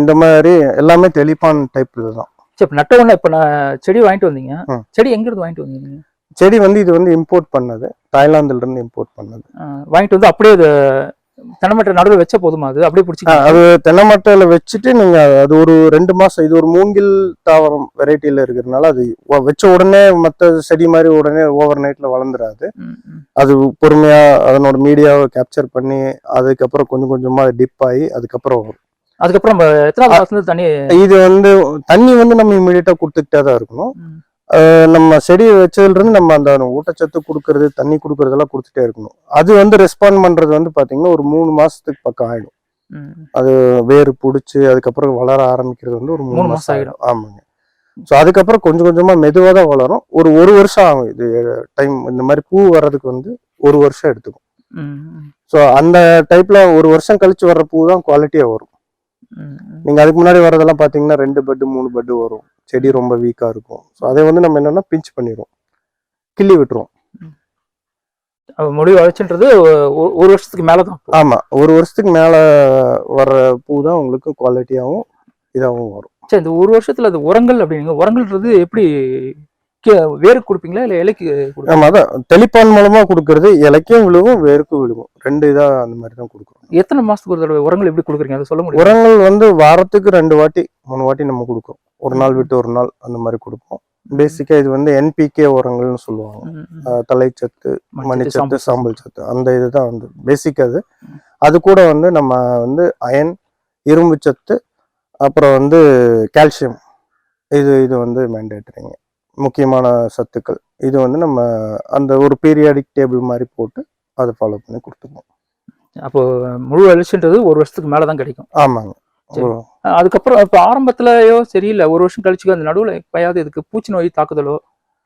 S2: இந்த மாதிரி எல்லாமே தெளிப்பான் டைப் இதுதான்
S1: சரி நட்ட உடனே இப்போ நான் செடி வாங்கிட்டு வந்தீங்க. செடி எங்க இருந்து வாங்கிட்டு வந்தீங்க?
S2: செடி வந்து இது வந்து இம்போர்ட் பண்ணது தாய்லாந்துல இருந்து இம்போர்ட் பண்ணது
S1: வாங்கிட்டு வந்து அப்படியே தென்னமட்டை நடுவில் வச்ச போதுமா? அது அப்படியே பிடிச்சி
S2: அது தென்னை மட்டையில வச்சுட்டு நீங்க அது ஒரு ரெண்டு மாசம் இது ஒரு மூங்கில் தாவரம் வெரைட்டில இருக்கிறதுனால அது வச்ச உடனே மத்த செடி மாதிரி உடனே ஓவர் நைட்ல வளர்ந்துராது அது பொறுமையா அதனோட மீடியாவை கேப்சர் பண்ணி அதுக்கப்புறம் கொஞ்சம் கொஞ்சமா டிப் ஆகி அதுக்கப்புறம்
S1: அதுக்கப்புறம் எத்தனாவது தண்ணி
S2: இது வந்து தண்ணி வந்து நம்ம இமீடியட்டா கொடுத்துக்கிட்டே தான் இருக்கணும். நம்ம செடி வச்சதுல இருந்து நம்ம அந்த ஊட்டச்சத்து கொடுக்கறது தண்ணி கொடுக்கறதெல்லாம் கொடுத்துட்டே இருக்கணும். அது வந்து ரெஸ்பாண்ட் பண்றது வந்து பாத்தீங்கன்னா ஒரு மூணு மாசத்துக்கு பக்கம் ஆயிடும்.
S1: ம்.
S2: வேர் பிடிச்சி அதுக்கப்புறம் வளர ஆரம்பிக்கிறது வந்து ஒரு மூணு மாசம் ஆயிடும். ஆமாங்க. ஸோ அதுக்கப்புறம் கொஞ்சம் கொஞ்சமா மெதுவாக தான் வளரும். ஒரு ஒரு வருஷம் ஆகும் இது டைம் இந்த மாதிரி பூ வர்றதுக்கு வந்து ஒரு வருஷம் எடுத்துக்கும். ஸோ அந்த டைப்ல ஒரு வருஷம் கழிச்சு வர்ற பூ தான் குவாலிட்டியா வரும்.
S1: ம், ம்.
S2: நீங்க அதுக்கு முன்னாடி வரதெல்லாம் பாத்தீங்கன்னா ரெண்டு பட்டு மூணு பட்டு வரும். செடி ரொம்ப வீக்கா இருக்கும். ஸோ அதை வந்து நம்ம என்னன்னா பிஞ்ச் பண்ணிடுவோம் கிள்ளி விட்டுருவோம்
S1: முடிவு வளர்ச்சின்றது ஒரு வருஷத்துக்கு மேல தான்
S2: ஆமா. ஒரு வருஷத்துக்கு மேல வர்ற பூ தான் உங்களுக்கு குவாலிட்டியாவும் இதாகவும் வரும்.
S1: சரி இந்த ஒரு வருஷத்துல அது உரங்கள் அப்படிங்க உரங்கள்ன்றது எப்படி வேருக்கு கொடுப்பீங்களா? இல்ல இலைக்கு கொடுப்பீங்களா?
S2: ஆமா அதான். தெளிப்பான் மூலமா கொடுக்கறது இலைக்கும் விழுகும் வேருக்கும் விழுகும் ரெண்டு இதா அந்த மாதிரி தான் கொடுக்குறோம்.
S1: எத்தனை மாசத்துக்கு ஒரு தடவை உரங்கள் எப்படி கொடுக்குறீங்க? அதை சொல்ல முடியும்?
S2: உரங்கள் வந்து வாரத்துக்கு ரெண்டு வாட்டி மூணு வாட்டி நம்ம கொடுக்குறோம். ஒரு நாள் விட்டு ஒரு நாள் அந்த மாதிரி கொடுப்போம். பேசிக்கா இது வந்து என்பிகே உரங்கள்னு சொல்லுவாங்க. தலைச்சத்து மணிச்சத்து சாம்பல் சத்து. அந்த இதுதான் வந்து பேசிக் அது. அது கூட வந்து நம்ம வந்து அயன் இரும்பு சத்து அப்புறம் வந்து கால்சியம். இது இது வந்து மேண்டேட்டரிங்க முக்கியமான சத்துக்கள். இது வந்து நம்ம அந்த ஒரு பீரியாடிக் டேபிள் மாதிரி போட்டு அதை ஃபாலோ பண்ணி கொடுத்துருவோம்
S1: அப்போ முழு வளர்ச்சின்றது ஒரு வருஷத்துக்கு மேல தான் கிடைக்கும்.
S2: ஆமாங்க.
S1: அதுக்கப்புறம் இப்ப ஆரம்பத்துலயோ சரியில்லை. ஒரு வருஷம் கழிச்சு அந்த நடுவுல எப்பயாவது இதுக்கு பூச்சி நோய் தாக்குதலோ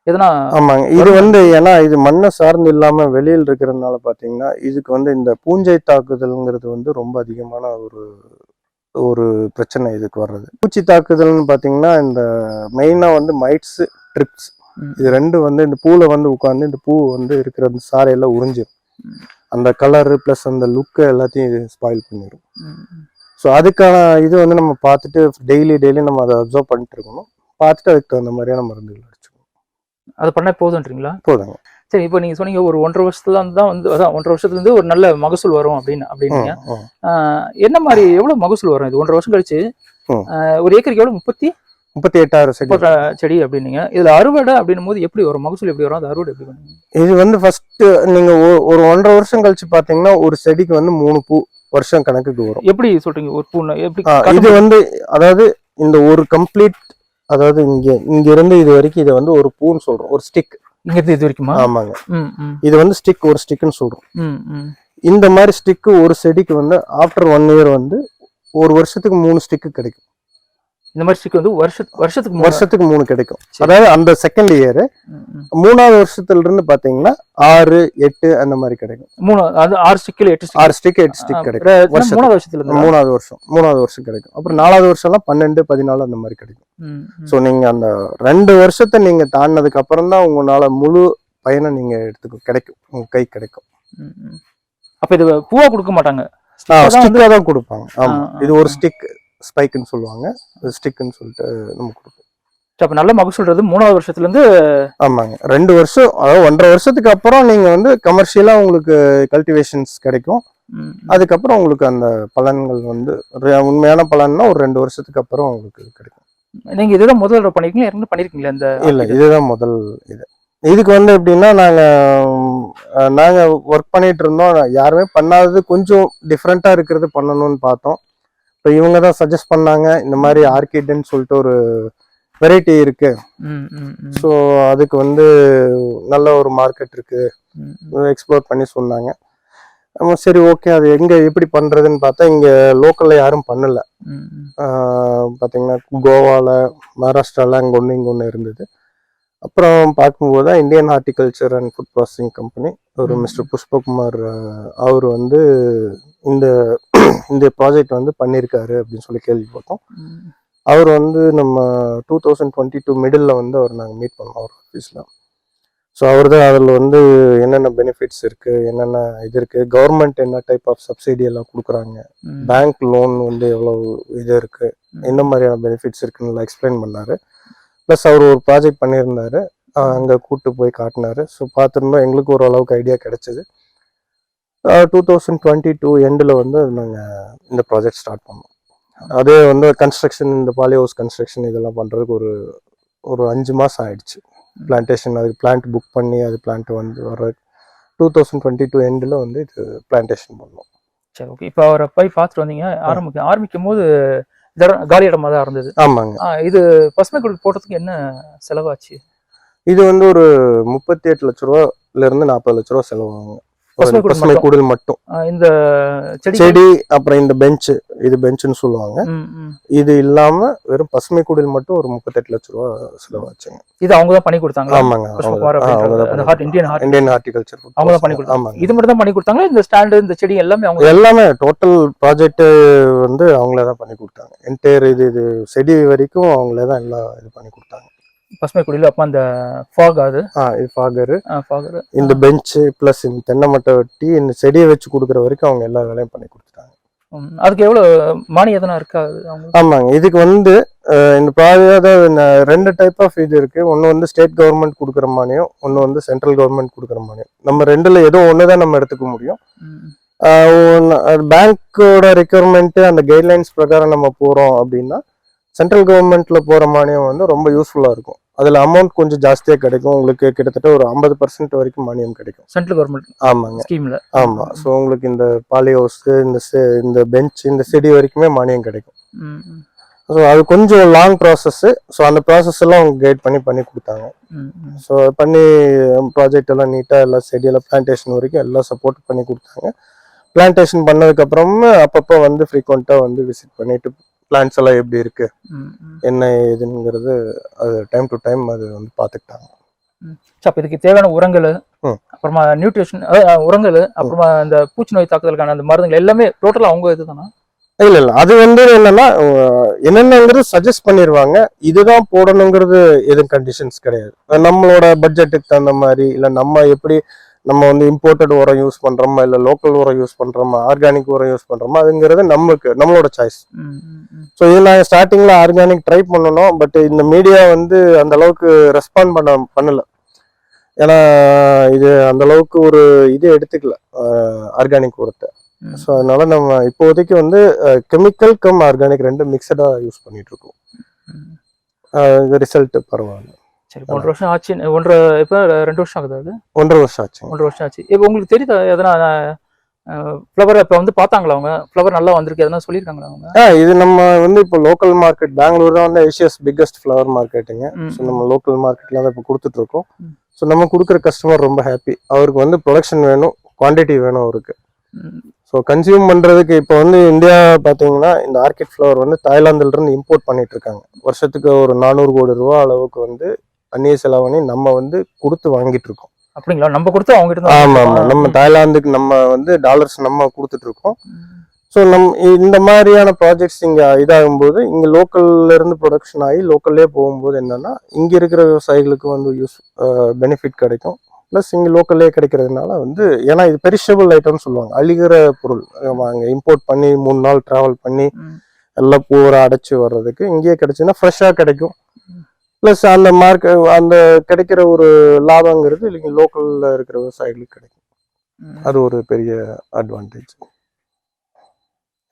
S1: எதனா
S2: ஆமாங்க. இது வந்து ஏன்னா இது மண்ணை சார்ந்து இல்லாம வெளியில் இருக்கிறதுனால பாத்தீங்கன்னா இதுக்கு வந்து இந்த பூஞ்சை தாக்குதல்ங்கிறது வந்து ரொம்ப அதிகமான ஒரு ஒரு பிரச்சனை இதுக்கு வர்றது. பூச்சி தாக்குதல்னு பாத்தீங்கன்னா இந்த மெயினா வந்து மைட்ஸ் ட்ரிப்ஸ். இது ரெண்டு வந்து இந்த பூல வந்து உட்கார்ந்து இந்த பூ வந்து இருக்கிற அந்த சாரையெல்லாம் உறிஞ்சிடும் அந்த கலரு ப்ளஸ் அந்த லுக்கு எல்லாத்தையும் இது ஸ்பாயில் பண்ணிடும் ஸோ அதுக்கான இது வந்து நம்ம பார்த்துட்டு டெய்லி டெய்லி நம்ம அதை அப்சர்வ் பண்ணிட்டு இருக்கணும். பார்த்துட்டு அதுக்கு தகுந்த மாதிரியான மருந்துகள் அடிச்சுக்கணும்.
S1: அது பண்ணா போதுன்றீங்களா
S2: போதுங்க.
S1: சரி இப்போ நீங்க சொன்னீங்க ஒரு ஒன்றரை வருஷத்துல இருந்து தான் வந்து அதான் ஒன்றரை வருஷத்துல இருந்து ஒரு நல்ல மகசூல் வரும் அப்படின்னு அப்படின்னீங்க. என்ன மாதிரி எவ்வளவு மகசூல் வரும் இது? ஒன்றரை வருஷம் கழிச்சு ஒரு ஏக்கருக்கு எவ்வளவு? முப்பத்தி
S2: முப்பத்தி எட்டாயிரம் செடி.
S1: செடி அப்படின்னீங்க. இதுல அறுவடை அப்படின்னும் போது எப்படி வரும்? மகசூல் எப்படி வரும்? அது அறுவடை எப்படி பண்ணுவீங்க?
S2: இது வந்து ஃபர்ஸ்ட் நீங்க ஒரு ஒன்றரை வருஷம் கழிச்சு பாத்தீங்கன்னா ஒரு செடிக்கு வந்து மூணு பூ வருஷம் கணக்குக்கு வரும்.
S1: எப்படி சொல்றீங்க? ஒரு பூ எப்படி
S2: இது வந்து அதாவது இந்த ஒரு கம்ப்ளீட் அதாவது இங்க இங்க இருந்து இது வரைக்கும் இதை வந்து ஒரு பூன்னு சொல்றோம். ஒரு ஸ்டிக்
S1: இங்க இருந்து இது வரைக்குமா?
S2: ஆமாங்க. இது வந்து ஸ்டிக் ஒரு ஸ்டிக்னு சொல்றோம். இந்த மாதிரி ஸ்டிக்கு ஒரு செடிக்கு வந்து ஆஃப்டர் ஒன் இயர் வந்து ஒரு வருஷத்துக்கு மூணு ஸ்டிக்கு கிடைக்கும்.
S1: இந்த மாதிரி ஸ்டிக் வந்து வருஷ வருஷத்துக்கு மூணு-
S2: வருஷத்துக்கு மூணு கிடைக்கும். அதாவது அந்த செகண்ட் இயர். மூணாவது வருஷத்துல இருந்து பாத்தீங்கன்னா ஆறு எட்டு அந்த மாதிரி கிடைக்கும்
S1: மூணு அது ஆறு ஸ்டிக்ல எட்டு.
S2: ஆறு ஸ்டிக் எட்டு ஸ்டிக் கிடைக்கும் வருஷத்துக்கு.
S1: மூணாவது வருஷத்துல இருந்து
S2: மூணாவது வருஷம் மூணாவது வருஷம் கிடைக்கும் அப்புறம் நாலாவது வருஷம்லாம் பன்னெண்டு பதினாலு அந்த மாதிரி கிடைக்கும். ஸோ நீங்க அந்த ரெண்டு வருஷத்தை நீங்க தாண்டினதுக்கு அப்புறம் தான் உங்களால முழு பயனை நீங்க எடுத்துக்க கிடைக்கும் உங்க கை கிடைக்கும்.
S1: அப்ப இது பூவா கொடுக்க மாட்டாங்க
S2: ஸ்டிக்காக தான் கொடுப்பாங்க ஆமா இது ஒரு ஸ்டிக் ஸ்பைக்குன்னு சொல்லுவாங்க. ஸ்டிக்குன்னு சொல்லிட்டு நம்ம கொடுப்போம்.
S1: சரி, அப்ப நல்ல மகசூல்றது மூணாவது வருஷத்துல இருந்து
S2: ஆமாங்க. ரெண்டு வருஷம் அதாவது ஒன்றரை வருஷத்துக்கு அப்புறம் நீங்க வந்து கமர்ஷியலா உங்களுக்கு கல்டிவேஷன்ஸ் கிடைக்கும். அதுக்கப்புறம் உங்களுக்கு அந்த பலன்கள் வந்து உண்மையான பலன்னா ஒரு ரெண்டு வருஷத்துக்கு அப்புறம் உங்களுக்கு கிடைக்கும்.
S1: நீங்க இதுதான் முதல் பண்ணிருக்கீங்களா? ஏற்கனவே பண்ணிருக்கீங்களா இந்த
S2: இல்ல இதுதான் முதல் இது. இதுக்கு வந்து எப்படின்னா நாங்க நாங்க ஒர்க் பண்ணிட்டு இருந்தோம். யாருமே பண்ணாதது கொஞ்சம் டிஃப்ரெண்டா இருக்கிறது பண்ணணும்னு பார்த்தோம். இப்போ இவங்க தான் சஜஸ்ட் பண்ணாங்க இந்த மாதிரி ஆர்கிட்னு சொல்லிட்டு ஒரு வெரைட்டி இருக்கு. ஸோ அதுக்கு வந்து நல்ல ஒரு மார்க்கெட் இருக்கு. எக்ஸ்ப்ளோர் பண்ணி சொன்னாங்க. சரி ஓகே அது எங்க எப்படி பண்றதுன்னு பார்த்தா இங்க லோக்கல்ல யாரும் பண்ணல. பாத்தீங்கன்னா கோவால மகாராஷ்டிரால அங்க ஒன்று இங்க ஒன்று இருந்தது. அப்புறம் பார்க்கும்போது தான் Indian horticulture and food processing company ஒரு. மிஸ்டர் புஷ்பகுமார் அவர் வந்து இந்த இந்த ப்ராஜெக்ட் வந்து பண்ணியிருக்காரு அப்படின்னு சொல்லி கேள்விப்பட்டோம். அவர் வந்து நம்ம two thousand twenty two middle வந்து அவர் நாங்கள் மீட் பண்ணோம் அவர் ஆஃபீஸில் ஸோ அவர் தான் அதில் வந்து என்னென்ன பெனிஃபிட்ஸ் இருக்குது என்னென்ன இது இருக்குது கவர்மெண்ட் என்ன டைப் ஆஃப் சப்சிடி எல்லாம் கொடுக்குறாங்க. பேங்க் லோன் வந்து எவ்வளோ இது இருக்குது என்ன மாதிரியான பெனிஃபிட்ஸ் இருக்குன்னு எக்ஸ்பிளைன் பண்ணாரு ப்ளஸ் அவர் ஒரு ப்ராஜெக்ட் பண்ணியிருந்தார். அங்கே கூப்பிட்டு போய் காட்டினாரு. ஸோ பார்த்துருந்தோம் எங்களுக்கு ஓரளவுக்கு ஐடியா கிடச்சிது. டூ தௌசண்ட் டுவெண்ட்டி டூ எண்டில் வந்து நாங்கள் இந்த ப்ராஜெக்ட் ஸ்டார்ட் பண்ணோம். அதே வந்து கன்ஸ்ட்ரக்ஷன் இந்த பாலி ஹவுஸ் கன்ஸ்ட்ரக்ஷன் இதெல்லாம் பண்ணுறதுக்கு ஒரு ஒரு அஞ்சு மாதம் ஆயிடுச்சு. பிளான்டேஷன் அதுக்கு பிளான்ட் புக் பண்ணி அது பிளான்ட் வந்து வர டூ தௌசண்ட் டுவெண்ட்டி டூ எண்டில் வந்து இது பிளான்டேஷன் பண்ணோம்.
S1: சரி ஓகே இப்போ அவரை போய் பார்த்துட்டு வந்தீங்க. ஆரம்பிக்க ஆரம்பிக்கும் போது காலி இடமா தான் இருந்தது.
S2: ஆமாங்க.
S1: இது பசுமை குடில் போட்டதுக்கு என்ன செலவாச்சு?
S2: இது வந்து ஒரு முப்பத்தி எட்டு லட்ச ரூபால இருந்து நாற்பது லட்ச ரூபா செலவாகும்
S1: பசுமை குடில் மட்டும். இந்த செடி
S2: அப்புறம் இந்த பெஞ்ச் இது பெஞ்சுன்னு சொல்லுவாங்க. இது இல்லாம வெறும் பசுமை குடில் மட்டும் ஒரு முப்பத்தெட்டு லட்ச ரூபா செலவாச்சுங்க
S1: இது அவங்க தான் பண்ணி கொடுத்தாங்களா?
S2: ஆமாங்க
S1: இந்தியன் ஹார்ட்
S2: இந்தியன் ஹார்டிகல்ச்சர்
S1: அவங்க தான் பண்ணி கொடுத்தாங்க.
S2: ஆமாங்க.
S1: இது மட்டும் தான் பண்ணி கொடுத்தாங்களா? இந்த ஸ்டாண்டு இந்த செடி எல்லாமே அவங்க
S2: எல்லாமே டோட்டல் ப்ராஜெக்ட் வந்து அவங்களே தான் பண்ணி கொடுத்தாங்க. என்டையர் இது இது செடி வரைக்கும் அவங்களே தான் எல்லாம் இது பண்ணி கொடுத்தாங்க.
S1: பசுமை குடியில் அப்போ அந்த ஃபாக் அது?
S2: இது ஃபாகரு
S1: ஃபாகர்
S2: இந்த பெஞ்சு ப்ளஸ் இந்த தென்னை மட்டை வெட்டி இந்த செடியை வச்சு கொடுக்குற வரைக்கும் அவங்க எல்லா வேலையும் பண்ணி கொடுத்துட்டாங்க.
S1: அதுக்கு எவ்வளோ மானியம் எதனா இருக்கா அது அவங்க
S2: ஆமாங்க. இதுக்கு வந்து இந்த ப்ராஜெக்ட் ரெண்டு டைப் ஆஃப் இது இருக்கு. ஒன்று வந்து ஸ்டேட் கவர்மெண்ட் கொடுக்குற மானியம் ஒன்று வந்து சென்ட்ரல் கவர்மெண்ட் கொடுக்குற மானியம் நம்ம ரெண்டுல ஏதோ ஒன்று தான் நம்ம எடுத்துக்க முடியும். பேங்க்கோட ரெக்யர்மெண்ட் அந்த கைட்லைன்ஸ் பிரகாரம் நம்ம போறோம் அப்படின்னா சென்ட்ரல் கவர்மெண்ட்ல போற மானியம் வந்து ரொம்ப யூஸ்ஃபுல்லா இருக்கும். அதுல அமௌண்ட் கொஞ்சம் ஜாஸ்தியா கிடைக்கும். உங்களுக்கு கிட்டத்தட்ட ஒரு ஐம்பது பர்சன்ட் வரைக்கும் மானியம் கிடைக்கும்.
S1: சென்ட்ரல் கவர்மெண்ட்
S2: ஆமாங்க.
S1: ஸ்கீம்ல
S2: ஆமா. ஸோ உங்களுக்கு இந்த பாலி ஹவுஸ் இந்த இந்த பெஞ்ச் இந்த செடி வரைக்குமே மானியம் கிடைக்கும். ஸோ அது கொஞ்சம் லாங் ப்ராசஸ் ஸோ அந்த ப்ராசஸ் எல்லாம் அவங்க கைட் பண்ணி பண்ணி கொடுத்தாங்க. ஸோ பண்ணி ப்ராஜெக்ட் எல்லாம் நீட்டாக எல்லாம் செடியெல்லாம் பிளான்டேஷன் வரைக்கும் எல்லாம் சப்போர்ட் பண்ணி கொடுத்தாங்க. பிளான்டேஷன் பண்ணதுக்கப்புறமா அப்பப்போ வந்து ஃப்ரீக்வெண்ட்டாக வந்து விசிட் பண்ணிட்டு பிளான்ஸ் எல்லாம் எப்படி இருக்கு. என்ன ஏதுங்கிறது அது டைம் டு டைம் அது வந்து பார்த்துக்கிட்டாங்க
S1: அப்ப இதுக்கு தேவையான உரங்கள். அப்புறமா நியூட்ரிஷன் உரங்கள் அப்புறமா இந்த பூச்சி நோய் தாக்குதலுக்கான அந்த மருந்துகள் எல்லாமே டோட்டலா அவங்க இதுதானா?
S2: இல்ல இல்ல. அது வந்து என்னன்னா என்னென்னங்கிறது சஜஸ்ட் பண்ணிடுவாங்க இதுதான் போடணுங்கிறது எதுவும் கண்டிஷன்ஸ் கிடையாது. நம்மளோட பட்ஜெட்டுக்கு தகுந்த மாதிரி இல்ல நம்ம எப்படி நம்ம வந்து இம்போர்ட்டட் உரம் யூஸ் பண்றோமா இல்ல லோக்கல் உரம் யூஸ் பண்றோமா ஆர்கானிக் உரம் யூஸ் பண்றோமா அதுங்கிறது நமக்கு நம்மளோட சாய்ஸ். ஸோ இது நான் ஸ்டார்டிங்ல ஆர்கானிக் ட்ரை பண்ணணும் பட் இந்த மீடியா வந்து அந்த அளவுக்கு ரெஸ்பாண்ட் பண்ண பண்ணல. ஏன்னா இது அந்த அளவுக்கு ஒரு இது எடுத்துக்கல ஆர்கானிக் உரத்தை. ஸோ அதனால நம்ம இப்போதைக்கு வந்து கெமிக்கல் கம் ஆர்கானிக் ரெண்டு மிக்சடா யூஸ் பண்ணிட்டு இருக்கோம். ரிசல்ட் பரவாயில்ல.
S1: சரி ஒன்றரை வருஷம் ஆச்சு. ஒன்றரை இப்ப ரெண்டு வருஷம் ஆகுது அது?
S2: ஒன்றரை வருஷம் ஆச்சுங்க
S1: ஒன்றரை வருஷம் ஆச்சு. இப்போ உங்களுக்கு தெரியுதா எதனா ஃப்ளவர் இப்போ வந்து பார்த்தாங்களா அவங்க? ஃப்ளவர் நல்லா வந்திருக்கு எதனா சொல்லியிருக்காங்களா அவங்க?
S2: ஆ இது நம்ம வந்து இப்போ லோக்கல் மார்க்கெட் பெங்களூர் தான் வந்து ஏஷியாஸ் பிக்கஸ்ட் ஃப்ளவர் மார்க்கெட்டுங்க ஸோ நம்ம லோக்கல் மார்க்கெட்ல தான் இப்போ கொடுத்துட்டு இருக்கோம்
S1: ம்.
S2: ஸோ நம்ம கொடுக்குற கஸ்டமர் ரொம்ப ஹாப்பி அவருக்கு வந்து ப்ரொடக்ஷன் வேணும் குவான்டிட்டி வேணும் அவருக்கு. ஸோ கன்சியூம் பண்றதுக்கு இப்போ வந்து இந்தியா பார்த்தீங்கன்னா இந்த ஆர்கிட் ஃப்ளவர் வந்து தாய்லாந்துல இருந்து இம்போர்ட் பண்ணிட்டு இருக்காங்க வருஷத்துக்கு ஒரு நானூறு கோடி ரூபா அளவுக்கு வந்து அந்நிய செலவணி நம்ம வந்து கொடுத்து வாங்கிட்டு இருக்கோம்
S1: அப்படிங்களா? நம்ம கொடுத்து அவங்க கிட்ட
S2: ஆமா
S1: தான்
S2: ஆமா. நம்ம தாய்லாந்துக்கு நம்ம வந்து டாலர்ஸ் நம்ம கொடுத்துட்டு இருக்கோம். ஸோ நம் இந்த மாதிரியான ப்ராஜெக்ட்ஸ் இங்க இதாகும்போது இங்க லோக்கல்ல இருந்து ப்ரொடக்ஷன் ஆகி லோக்கல்லே போகும்போது என்னன்னா இங்க இருக்கிற விவசாயிகளுக்கு வந்து யூஸ் பெனிஃபிட் கிடைக்கும். ப்ளஸ் இங்க லோக்கல்லே கிடைக்கிறதுனால வந்து ஏன்னா இது பெரிஷபிள் ஐட்டம்னு சொல்லுவாங்க. அழிகிற பொருள் அங்க இம்போர்ட் பண்ணி மூணு நாள் டிராவல் பண்ணி. எல்லாம் பூரா அடைச்சு வர்றதுக்கு இங்கேயே கிடைச்சுன்னா ஃப்ரெஷ்ஷாக கிடைக்கும். ப்ளஸ் அந்த மார்க் அந்த கிடைக்கிற ஒரு லாபங்கிறது இங்கே லோக்கல்ல இருக்கிற விவசாயிகளுக்கு கிடைக்கும். அது ஒரு பெரிய அட்வான்டேஜ்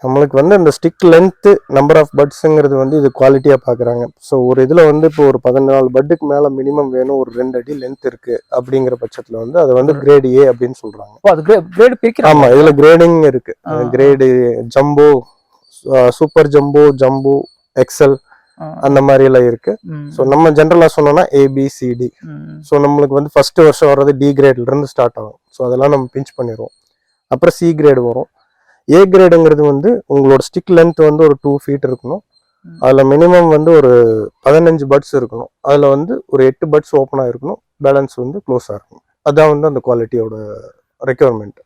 S2: நம்மளுக்கு வந்து இந்த ஸ்டிக் லென்த்து நம்பர் ஆஃப் பட்ஸுங்கிறது வந்து இது குவாலிட்டியாக பார்க்குறாங்க. ஸோ ஒரு இதில் வந்து இப்போ ஒரு பதினாலு பட்டுக்கு மேலே மினிமம் வேணும் ஒரு ரெண்டு அடி லென்த் இருக்கு அப்படிங்கிற பட்சத்தில் வந்து அது வந்து கிரேட் ஏ அப்படின்னு சொல்கிறாங்க
S1: அது கிரேட் பிரிக்கிறாங்க.
S2: ஆமாம் இதில் கிரேடிங் இருக்கு.
S1: ஆ.
S2: Grade jumbo super jumbo jumbo excel அந்த மாதிரி எல்லாம் இருக்கு ஸோ நம்ம ஜென்ரலாக சொன்னோம்னா ஏபிசிடி ஸோ நம்மளுக்கு வந்து ஃபர்ஸ்ட் வருஷம் வர்றது டி கிரேட்ல இருந்து ஸ்டார்ட் ஆகும். ஸோ அதெல்லாம் நம்ம பிஞ்ச் பண்ணிடுவோம் அப்புறம் சி கிரேடு வரும். ஏ கிரேடுங்கிறது வந்து உங்களோட ஸ்டிக் லென்த் வந்து ஒரு டூ ஃபீட் இருக்கணும். அதில் மினிமம் வந்து ஒரு பதினஞ்சு பட்ஸ் இருக்கணும். அதில் வந்து ஒரு எட்டு பட்ஸ் ஓப்பனாக இருக்கணும். பேலன்ஸ் வந்து க்ளோஸாக இருக்கணும். அதான் வந்து அந்த குவாலிட்டியோட ரெக்குவயர்மெண்ட்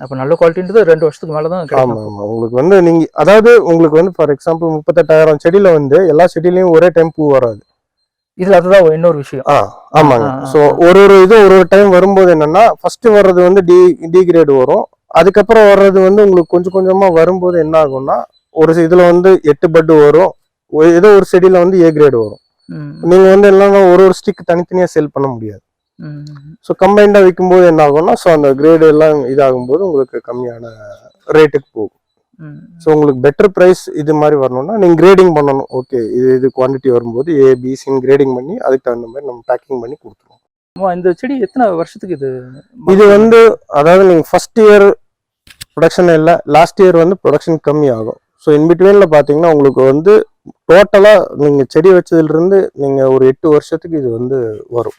S1: அப்ப நல்ல குவாலிட்டின்றது ரெண்டு வருஷத்துக்கு மேல தான்
S2: ஆமா
S1: கிடைக்கும்
S2: ஆமா. உங்களுக்கு வந்து நீங்க அதாவது உங்களுக்கு வந்து ஃபார் எக்ஸாம்பிள் முப்பத்தெட்டாயிரம் செடியில வந்து எல்லா செடியிலயும் ஒரே டைம் பூ வராது.
S1: இதுல அதுதான் இன்னொரு விஷயம்.
S2: ஆ ஆமாங்க. ஸோ ஒரு ஒரு இது ஒரு ஒரு டைம் வரும்போது என்னன்னா ஃபர்ஸ்ட் வர்றது வந்து டி டி கிரேடு வரும். அதுக்கப்புறம் வர்றது வந்து உங்களுக்கு கொஞ்சம் கொஞ்சமா வரும்போது என்ன ஆகும்னா ஒரு இதுல வந்து எட்டு பட்டு வரும். ஏதோ ஒரு செடியில வந்து ஏ கிரேடு வரும்.
S1: ம்,
S2: நீங்க வந்து எல்லாம் ஒரு ஒரு ஸ்டிக் தனித்தனியா செல் பண்ண முடியாது. ஸோ கம்பைண்டா விற்கும்போது என்ன ஆகும்னா ஸோ அந்த கிரேடு எல்லாம் இதாகும்போது உங்களுக்கு கம்மியான ரேட்டுக்கு போகும். ஸோ உங்களுக்கு பெட்டர் ப்ரைஸ் இது மாதிரி வரணும்னா நீங்கள் கிரேடிங் பண்ணணும். ஓகே இது இது குவான்டிட்டி வரும்போது ஏ பிசின்னு கிரேடிங் பண்ணி அதுக்கு தகுந்த மாதிரி நம்ம பேக்கிங் பண்ணி கொடுத்துருவோம்.
S1: இந்த செடி எத்தனை வருஷத்துக்கு இது
S2: இது வந்து அதாவது நீங்கள் ஃபர்ஸ்ட் இயர் ப்ரொடக்ஷன் இல்லை லாஸ்ட் இயர் வந்து ப்ரொடக்ஷன் கம்மி ஆகும் ஸோ இன்பிட்வீனில் பார்த்தீங்கன்னா உங்களுக்கு வந்து டோட்டலாக நீங்கள் செடி வச்சதுலேருந்து நீங்கள் ஒரு எட்டு வருஷத்துக்கு இது வந்து வரும்.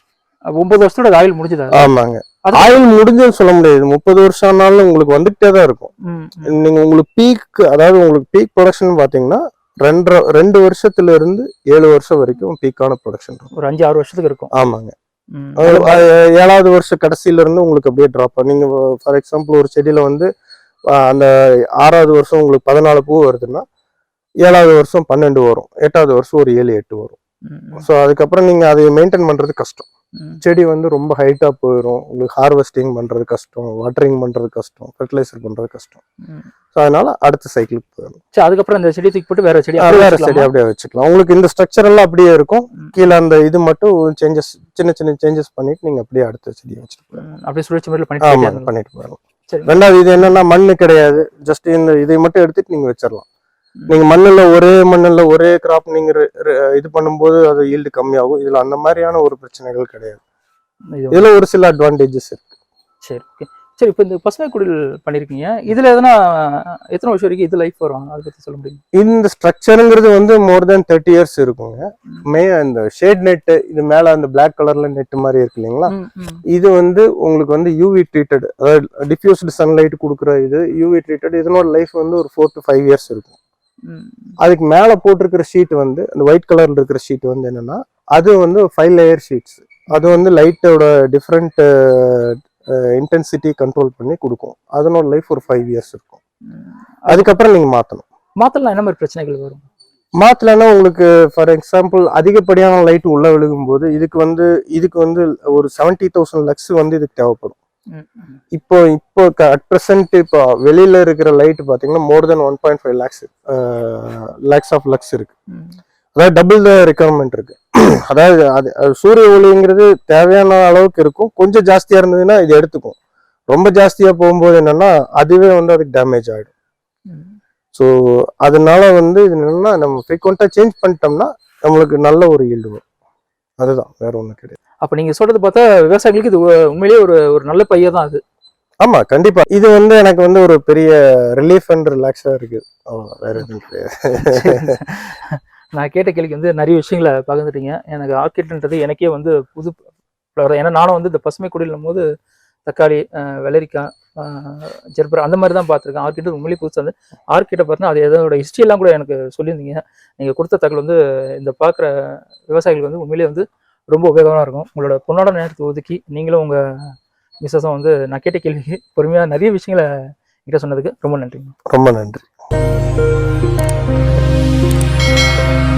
S1: ஒன்பது வருஷத்தோட ஆயில் முடிஞ்சதா?
S2: ஆமாங்க. ஆயில் முடிஞ்சுன்னு சொல்ல முடியாது. முப்பது வருஷம் ஆனாலும் உங்களுக்கு வந்துகிட்டே தான் இருக்கும். நீங்க உங்களுக்கு பீக் அதாவது உங்களுக்கு பீக் ப்ரொடக்ஷன் பாத்தீங்கன்னா ரெண்டரை ரெண்டு வருஷத்துல இருந்து ஏழு வருஷம் வரைக்கும் பீக்கான ப்ரொடக்ஷன் இருக்கும்.
S1: ஒரு அஞ்சு ஆறு வருஷத்துக்கு இருக்கும்.
S2: ஆமாங்க. ஏழாவது வருஷம் கடைசியில இருந்து உங்களுக்கு அப்படியே ட்ராப் நீங்க ஃபார் எக்ஸாம்பிள் ஒரு செடியில வந்து அந்த ஆறாவது வருஷம் உங்களுக்கு பதினாலு பூ வருதுன்னா ஏழாவது வருஷம் பன்னெண்டு வரும். எட்டாவது வருஷம் ஒரு ஏழு எட்டு வரும். ஸோ அதுக்கப்புறம் நீங்க அதை மெயின்டைன் பண்றது கஷ்டம். செடி வந்து ரொம்ப ஹைட்டா போயிடும் உங்களுக்கு ஹார்வெஸ்டிங் பண்றது கஷ்டம் வாட்டரிங் பண்றது கஷ்டம் ஃபெர்டிலைசர் பண்றது கஷ்டம். ஸோ அதனால அடுத்த சைக்கிளுக்கு போயிடும்
S1: சரி அதுக்கப்புறம் இந்த செடி தூக்கி போட்டு வேற செடி
S2: வேற? செடி அப்படியே வச்சுக்கலாம் உங்களுக்கு இந்த ஸ்ட்ரக்சர் எல்லாம் அப்படியே இருக்கும். கீழே அந்த இது மட்டும் சேஞ்சஸ் சின்ன சின்ன சேஞ்சஸ் பண்ணிட்டு நீங்க அப்படியே அடுத்த செடியை வச்சுட்டு போயிடலாம்
S1: அப்படியே சுழற்சி முறையில் பண்ணிட்டு.
S2: பண்ணிட்டு போயிடலாம். ரெண்டாவது இது என்னன்னா மண்ணு கிடையாது ஜஸ்ட் இந்த இதை மட்டும் எடுத்துட்டு நீங்க வச்சிடலாம். நீங்க மண்ணுல ஒரே மண்ணுல ஒரே கிராப் நீங்க இது பண்ணும்போது அது ஈல்டு கம்மியாகும். இதுல அந்த மாதிரியான ஒரு பிரச்சனைகள் கிடையாது.
S1: இது
S2: இதுல ஒரு சில அட்வான்டேஜஸ் இருக்கு.
S1: சரி ஓகே சரி இப்போ இந்த பசுமை குடில் பண்ணிருக்கீங்க. இதுல எதனா எத்தனை வருஷம் வரைக்கும் இது லைஃப் வரும்? அதை பத்தி சொல்ல முடியும்?
S2: இந்த ஸ்ட்ரக்சருங்கிறது வந்து மோர் தென் தேர்ட்டி இயர்ஸ் இருக்குங்க.
S1: ம்.
S2: இந்த ஷேட் நெட் இது மேல அந்த Black கலர்ல நெட் மாதிரி இருக்கு இல்லைங்களா. இது வந்து உங்களுக்கு வந்து யூவி ட்ரீட்டட் அதாவது டிஃப்யூஸ்டு சன்லைட் கொடுக்குற இது யூவி ட்ரீட்டட் இதனோட லைஃப் வந்து ஒரு ஃபோர் டு ஃபைவ் இயர்ஸ் இருக்கும். அதுக்கு மேலே போட்டிருக்கிற ஷீட் வந்து அந்த ஒயிட் கலர்ல இருக்கிற ஷீட் வந்து என்னன்னா அது வந்து ஃபைவ் லேயர் ஷீட்ஸ் அது வந்து லைட்டோட டிஃப்ரெண்ட் இன்டென்சிட்டி கண்ட்ரோல் பண்ணி கொடுக்கும். அதனோட லைஃப் ஒரு ஃபைவ் இயர்ஸ் இருக்கும். அதுக்கப்புறம் நீங்கள் மாற்றணும்
S1: மாத்தலாம் என்ன மாதிரி பிரச்சனைகள் வரும்?
S2: மாற்றலைன்னா உங்களுக்கு ஃபார் எக்ஸாம்பிள் அதிகப்படியான லைட் உள்ள விழுகும்போது இதுக்கு வந்து இதுக்கு வந்து ஒரு செவன்ட்டி தௌசண்ட் லக்ஸ் வந்து இதுக்கு தேவைப்படும். இப்போ இப்போ அட் ப்ரெசென்ட் இப்போ வெளியில இருக்கிற லைட் பார்த்தீங்கன்னா more than one point five lakhs lakhs of lux இருக்கு. அதாவது டபுள் த ரெக்குவயர்மெண்ட் இருக்கு. அதாவது அது அது சூரிய ஒளிங்கிறது தேவையான அளவுக்கு இருக்கும். கொஞ்சம் ஜாஸ்தியா இருந்ததுன்னா இது எடுத்துக்கும் ரொம்ப ஜாஸ்தியா போகும்போது என்னன்னா அதுவே வந்து அதுக்கு டேமேஜ் ஆயிடும். ஸோ அதனால வந்து இது என்னன்னா நம்ம ஃப்ரீக்வெண்ட்டாக சேஞ்ச் பண்ணிட்டோம்னா நம்மளுக்கு நல்ல ஒரு ஈல்டு வரும். அதுதான் வேற ஒன்றும் கிடையாது.
S1: அப்ப நீங்க சொல்றது பார்த்தா விவசாயிகளுக்கு இது உண்மையிலேயே ஒரு ஒரு நல்ல பையன் தான் அது.
S2: ஆமா கண்டிப்பா. இது வந்து எனக்கு வந்து ஒரு பெரிய ரிலீஃப் அண்ட் ரிலாக்ஸா இருக்கு. அவ்வளவுதான் வேற எதுவும் கிடையாது
S1: நான் கேட்ட கேள்விக்கு வந்து நிறைய விஷயங்களை பகிர்ந்துட்டீங்க. எனக்கு ஆர்கிட்ன்றது எனக்கே வந்து புது. ஏன்னா நானும் வந்து இந்த பசுமை குடிலும் போது தக்காளி வெள்ளரிக்காய் அஹ், ஜெர்பரா அந்த மாதிரி தான் பார்த்துருக்கேன். ஆர்கிட் உண்மையிலேயே புதுசாக வந்து ஆர்கிட்டை பார்த்தா அது எதோட history எல்லாம் கூட எனக்கு சொல்லியிருந்தீங்க. நீங்கள் கொடுத்த தகவல் வந்து இந்த பார்க்குற விவசாயிகளுக்கு வந்து உண்மையிலேயே வந்து ரொம்ப உபயோகமாக இருக்கும். உங்களோட பொண்ணோட நேரத்தை ஒதுக்கி நீங்களும் உங்கள் மிஸ்ஸஸும் வந்து நான் கேட்ட கேள்விக்கு பொறுமையாக நிறைய விஷயங்களை என்கிட்ட சொன்னதுக்கு ரொம்ப நன்றிங்க.
S2: ரொம்ப நன்றி.